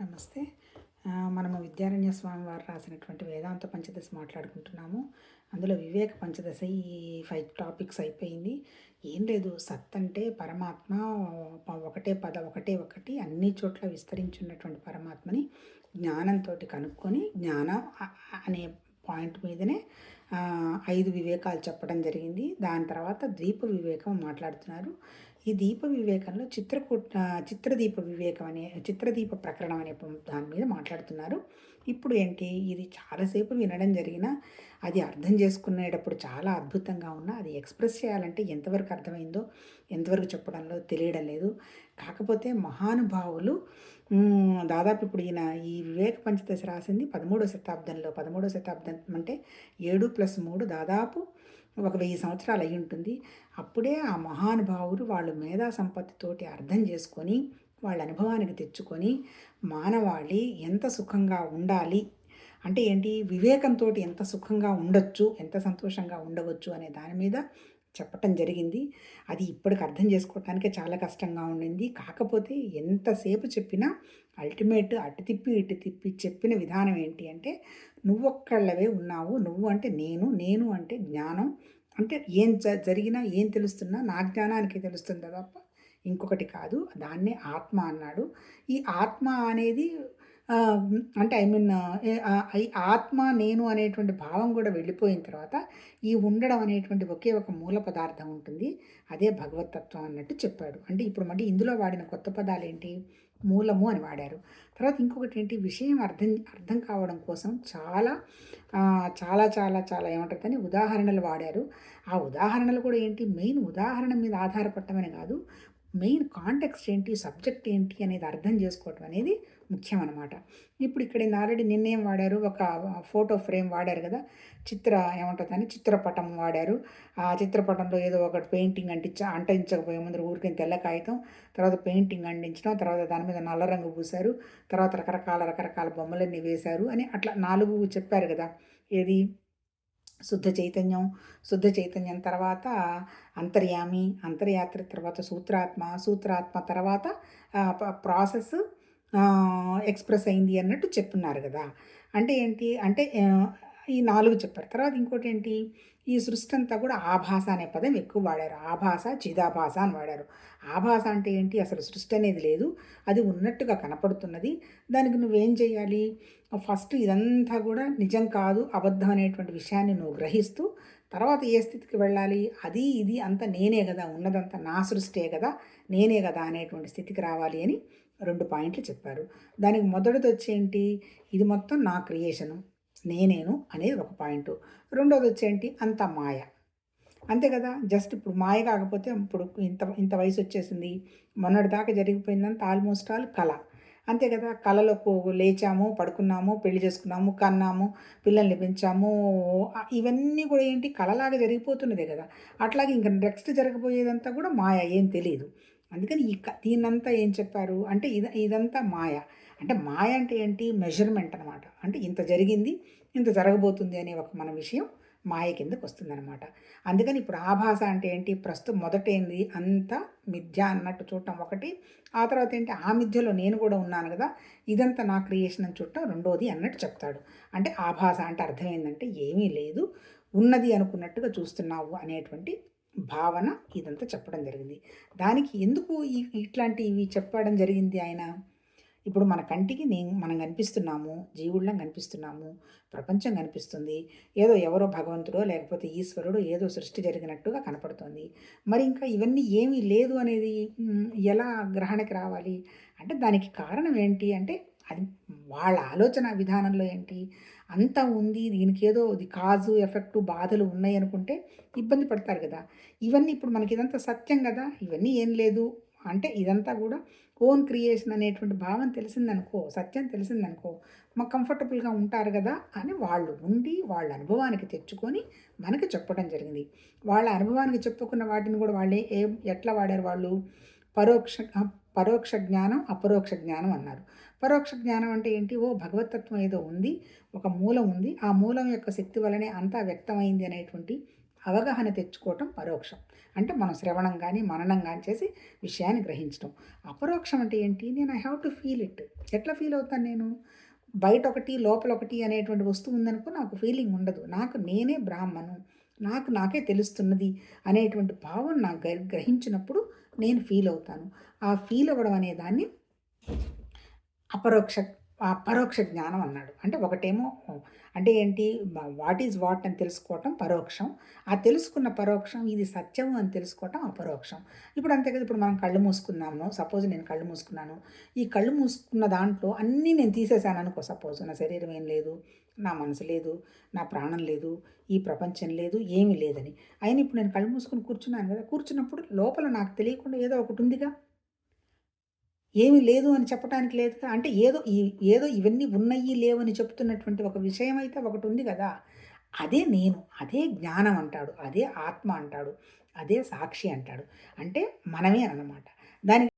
నమస్తే. మనము విద్యారణ్య స్వామి వారు రాసినటువంటి వేదాంత పంచదశ మాట్లాడుకుంటున్నాము. అందులో వివేక పంచదశ ఈ ఫైవ్ టాపిక్స్ అయిపోయింది. ఏం లేదు సత్ అంటే పరమాత్మ ఒకటే పద ఒకటే ఒకటి అన్ని చోట్ల విస్తరించున్నటువంటి పరమాత్మని జ్ఞానంతో కనుక్కొని జ్ఞానం అనే పాయింట్ మీదనే ఐదు వివేకాలు చెప్పడం జరిగింది. దాని తర్వాత ద్వీప వివేకం మాట్లాడుతున్నారు. ఈ దీప వివేకంలో చిత్రకూట చిత్రదీప వివేకం అనే చిత్రదీప ప్రకరణం అనే దాని మీద మాట్లాడుతున్నారు. ఇప్పుడు ఏంటి? ఇది చాలాసేపు వినడం జరిగిన అది అర్థం చేసుకునేటప్పుడు చాలా అద్భుతంగా ఉన్నా అది ఎక్స్ప్రెస్ చేయాలంటే ఎంతవరకు అర్థమైందో ఎంతవరకు చెప్పడంలో తెలియడం లేదు. కాకపోతే మహానుభావులు దాదాపు ఇప్పుడు ఈయన ఈ వివేక పంచదశ రాసింది పదమూడో శతాబ్దంలో. పదమూడో శతాబ్దం అంటే ఏడు ప్లస్ మూడు దాదాపు ఒక వెయ్యి సంవత్సరాలు అయి ఉంటుంది. అప్పుడే ఆ మహానుభావులు వాళ్ళు మేధా సంపత్తితోటి అర్థం చేసుకొని వాళ్ళ అనుభవానికి తెచ్చుకొని మానవాళి ఎంత సుఖంగా ఉండాలి? అంటే ఏంటి? వివేకంతో ఎంత సుఖంగా ఉండొచ్చు? ఎంత సంతోషంగా ఉండవచ్చు? అనే దాని మీద చెప్పటం జరిగింది. అది ఇప్పటికి అర్థం చేసుకోవటానికే చాలా కష్టంగా ఉండింది. కాకపోతే ఎంతసేపు చెప్పినా అల్టిమేట్ అటు తిప్పి ఇటు తిప్పి చెప్పిన విధానం ఏంటి అంటే నువ్వొక్కళ్ళవే ఉన్నావు. నువ్వు అంటే నేను నేను అంటే జ్ఞానం. అంటే ఏం జ జరిగినా ఏం తెలుస్తున్నా నా జ్ఞానానికి తెలుస్తుందా తప్ప? ఇంకొకటి కాదు. దాన్నే ఆత్మ అన్నాడు. ఈ ఆత్మ అనేది అంటే ఐ మీన్ ఐ ఆత్మ నేను అనేటువంటి భావం కూడా వెళ్ళిపోయిన తర్వాత ఈ ఉండడం అనేటువంటి ఒకే ఒక మూల పదార్థం ఉంటుంది. అదే భగవతత్వం అన్నట్టు చెప్పాడు. అంటే ఇప్పుడు మళ్ళీ ఇందులో వాడిన కొత్త పదాలు ఏంటి మూలము అని వాడారు. తర్వాత ఇంకొకటి ఏంటి? విషయం అర్థం అర్థం కావడం కోసం చాలా చాలా చాలా చాలా ఏమంటారు ఉదాహరణలు వాడారు. ఆ ఉదాహరణలు కూడా ఏంటి? మెయిన్ ఉదాహరణ మీద ఆధారపడటమని కాదు మెయిన్ కాంటెక్స్ట్ ఏంటి? సబ్జెక్ట్ ఏంటి? అనేది అర్థం చేసుకోవటం అనేది ముఖ్యం అనమాట ఇప్పుడు ఇక్కడ ఆల్రెడీ నిన్నేం వాడారు? ఒక ఫోటో ఫ్రేమ్ వాడారు కదా? చిత్ర ఏమంటుందని చిత్రపటం వాడారు. ఆ చిత్రపటంలో ఏదో ఒకటి పెయింటింగ్ అంటించ అంటించకపోయే ముందు ఊరికి తెల్ల కాగితం తర్వాత పెయింటింగ్ అంటించడం తర్వాత దాని మీద నల్ల రంగు పూశారు తర్వాత రకరకాల రకరకాల బొమ్మలన్నీ వేశారు అని అట్లా నాలుగు చెప్పారు కదా? ఏది? శుద్ధ చైతన్యం. శుద్ధ చైతన్యం తర్వాత అంతర్యామి అంతర్యాత్ర తర్వాత సూత్రాత్మ సూత్రాత్మ తర్వాత ప్రాసెస్ ఎక్స్ప్రెస్ అయింది అన్నట్టు చెప్తున్నారు కదా. అంటే ఏంటి? అంటే ఈ నాలుగు చెప్పారు. తర్వాత ఇంకోటి ఏంటి? ఈ సృష్టి అంతా కూడా ఆభాస అనే పదం ఎక్కువ వాడారు. ఆభాస చిదాభాస అని వాడారు. ఆభాస అంటే ఏంటి? అసలు సృష్టి అనేది లేదు. అది ఉన్నట్టుగా కనపడుతున్నది. దానికి నువ్వేం చేయాలి ఫస్ట్ ఇదంతా కూడా నిజం కాదు అబద్ధం అనేటువంటి విషయాన్ని నువ్వు గ్రహిస్తూ తర్వాత ఏ స్థితికి వెళ్ళాలి? అది ఇది అంత నేనే కదా ఉన్నదంతా నా సృష్టే కదా నేనే కదా అనేటువంటి స్థితికి రావాలి అని రెండు పాయింట్లు చెప్పారు. దానికి మొదటిది వచ్చేంటి ఇది మొత్తం నా క్రియేషను నేనేను అనేది ఒక పాయింట్. రెండోది వచ్చేంటి అంత మాయ. అంతే కదా జస్ట్ ఇప్పుడు మాయ కాకపోతే ఇప్పుడు ఇంత ఇంత వయసు వచ్చేసింది. మొన్నటి దాకా జరిగిపోయిందంత ఆల్మోస్ట్ ఆల్ కళ. అంతే కదా కళలకు పో- లేచాము పడుకున్నాము పెళ్ళి చేసుకున్నాము కన్నాము పిల్లల్ని పెంచాము ఇవన్నీ కూడా ఏంటి కళలాగా జరిగిపోతున్నదే కదా. అట్లాగే ఇంకా నెక్స్ట్ జరగబోయేదంతా కూడా మాయ ఏం తెలియదు అందుకని ఈ క- దీన్నంతా ఏం చెప్పారు అంటే ఇద ఇదంతా మాయ. అంటే మాయ అంటే ఏంటి? మెజర్మెంట్ అనమాట అంటే ఇంత జరిగింది ఇంత జరగబోతుంది అనే ఒక మన విషయం మాయ కిందకు వస్తుందన్నమాట అందుకని ఇప్పుడు ఆభాస అంటే ఏంటి? ప్రస్తుతం మొదట ఏంది అంత మిథ్య అన్నట్టు చూడటం ఒకటి. ఆ తర్వాత ఏంటి? ఆ మిథ్యలో నేను కూడా ఉన్నాను కదా ఇదంతా నా క్రియేషన్ అని చూడటం రెండోది అన్నట్టు చెప్తాడు. అంటే ఆభాస అంటే అర్థం ఏంటంటే ఏమీ లేదు. ఉన్నది అనుకున్నట్టుగా చూస్తున్నావు అనేటువంటి భావన ఇదంతా చెప్పడం జరిగింది. దానికి ఎందుకు ఇట్లాంటివి చెప్పడం జరిగింది ఆయన? ఇప్పుడు మన కంటికి నేను మనం కనిపిస్తున్నాము జీవుళ్ళం కనిపిస్తున్నాము ప్రపంచం కనిపిస్తుంది ఏదో ఎవరో భగవంతుడో లేకపోతే ఈశ్వరుడు ఏదో సృష్టి జరిగినట్టుగా కనపడుతుంది. మరి ఇంకా ఇవన్నీ ఏమీ లేదు అనేది ఎలా గ్రహణకి రావాలి? అంటే దానికి కారణం ఏంటి? అంటే అది వాళ్ళ ఆలోచన విధానంలో ఏంటి? అంతా ఉంది దీనికి ఏదో ఇది కాజు ఎఫెక్టు బాధలు ఉన్నాయి అనుకుంటే ఇబ్బంది పడతారు కదా. ఇవన్నీ ఇప్పుడు మనకి ఇదంతా సత్యం కదా. ఇవన్నీ ఏం లేదు. అంటే ఇదంతా కూడా ఓన్ క్రియేషన్ అనేటువంటి భావం తెలిసిందనుకో సత్యం తెలిసిందనుకో మాకు కంఫర్టబుల్గా ఉంటారు కదా అని వాళ్ళు ఉండి వాళ్ళ అనుభవానికి తెచ్చుకొని మనకి చెప్పడం జరిగింది. వాళ్ళ అనుభవానికి చెప్పుకున్న వాటిని కూడా వాళ్ళే ఏ ఎట్లా వాడారు వాళ్ళు? పరోక్ష పరోక్ష జ్ఞానం అపరోక్ష జ్ఞానం అన్నారు. పరోక్ష జ్ఞానం అంటే ఏంటి? ఓ భగవతత్వం ఏదో ఉంది ఒక మూలం ఉంది. ఆ మూలం యొక్క శక్తి వలనే అంతా వ్యక్తమైంది అనేటువంటి అవగాహన తెచ్చుకోవటం పరోక్షం. అంటే మనం శ్రవణం కానీ మననం కానీ చేసి విషయాన్ని గ్రహించడం అపరోక్షం అంటే ఏంటి? నేను I have to feel it. ఎట్లా ఫీల్ అవుతాను నేను? బయట ఒకటి లోపల ఒకటి అనేటువంటి వస్తువు ఉందనుకో నాకు ఫీలింగ్ ఉండదు. నాకు నేనే బ్రాహ్మను. నాకు నాకే తెలుస్తున్నది అనేటువంటి భావం నాకు గ్రహించినప్పుడు నేను ఫీల్ అవుతాను. ఆ ఫీల్ అవ్వడం అనే దాన్ని అపరోక్ష పరోక్ష జ్ఞానం అన్నాడు. అంటే ఒకటేమో అంటే ఏంటి వాట్ ఈజ్ వాట్ అని తెలుసుకోవటం పరోక్షం. ఆ తెలుసుకున్న పరోక్షం ఇది సత్యం అని తెలుసుకోవటం అపరోక్షం. ఇప్పుడు అంతే కదా ఇప్పుడు మనం కళ్ళు మూసుకున్నాము సపోజ్ నేను కళ్ళు మూసుకున్నాను. ఈ కళ్ళు మూసుకున్న దాంట్లో అన్నీ నేను తీసేశాను అనుకో సపోజ్ నా శరీరం ఏం లేదు నా మనసు లేదు నా ప్రాణం లేదు ఈ ప్రపంచం లేదు ఏమీ లేదని. అయినా ఇప్పుడు నేను కళ్ళు మూసుకుని కూర్చున్నాను కదా కూర్చున్నప్పుడు లోపల నాకు తెలియకుండా ఏదో ఒకటి ఉందిగా. ఏమీ లేదు అని చెప్పడానికి లేదు కదా. అంటే ఏదో ఈ ఏదో ఇవన్నీ ఉన్నాయి లేవని చెప్తున్నటువంటి ఒక విషయం అయితే ఒకటి ఉంది కదా. అదే నేను అదే జ్ఞానం అంటాడు అదే ఆత్మ అంటాడు అదే సాక్షి అంటాడు. అంటే మనమే అన్నమాట దానికి